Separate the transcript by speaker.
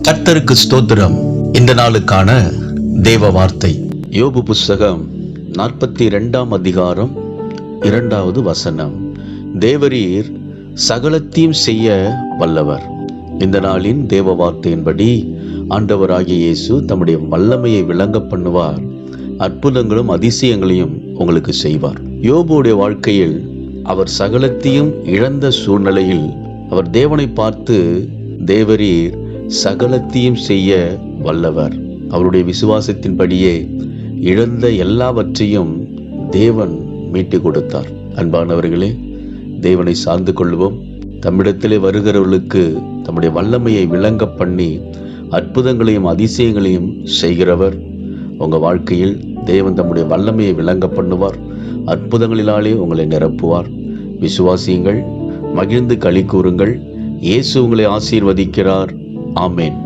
Speaker 1: கர்த்தருக்கு ஸ்தோத்திரம். இந்த நாளுக்கான தேவ வார்த்தை. யோபு புஸ்தகம் நாற்பத்தி இரண்டாம் அதிகாரம் இரண்டாவது வசனம். தேவரீர் சகலத்தையும் செய்ய வல்லவர். இந்த நாளின் தேவ வார்த்தையின்படி ஆண்டவராகிய இயேசு தம்முடைய வல்லமையை விளங்க பண்ணுவார். அற்புதங்களும் அதிசயங்களையும் உங்களுக்கு செய்வார். யோபுடைய வாழ்க்கையில் அவர் சகலத்தையும் இழந்த சூழ்நிலையில் அவர் தேவனை பார்த்து தேவரீர் சகலத்தையும் செய்ய வல்லவர். அவருடைய விசுவாசத்தின்படியே இழந்த எல்லாவற்றையும் தேவன் மீட்டு கொடுத்தார். அன்பானவர்களே தேவனை சார்ந்து கொள்வோம். தம்மிடத்திலே வருகிறவர்களுக்கு தம்முடைய வல்லமையை விளங்க பண்ணி அற்புதங்களையும் அதிசயங்களையும் செய்கிறவர். உங்க வாழ்க்கையில் தேவன் தம்முடைய வல்லமையை விளங்க பண்ணுவார். அற்புதங்களினாலே உங்களை நிரப்புவார். விசுவாசியுங்கள் மகிழ்ந்து களி கூறுங்கள். இயேசு உங்களை ஆசீர்வதிக்கிறார். ஆமேன்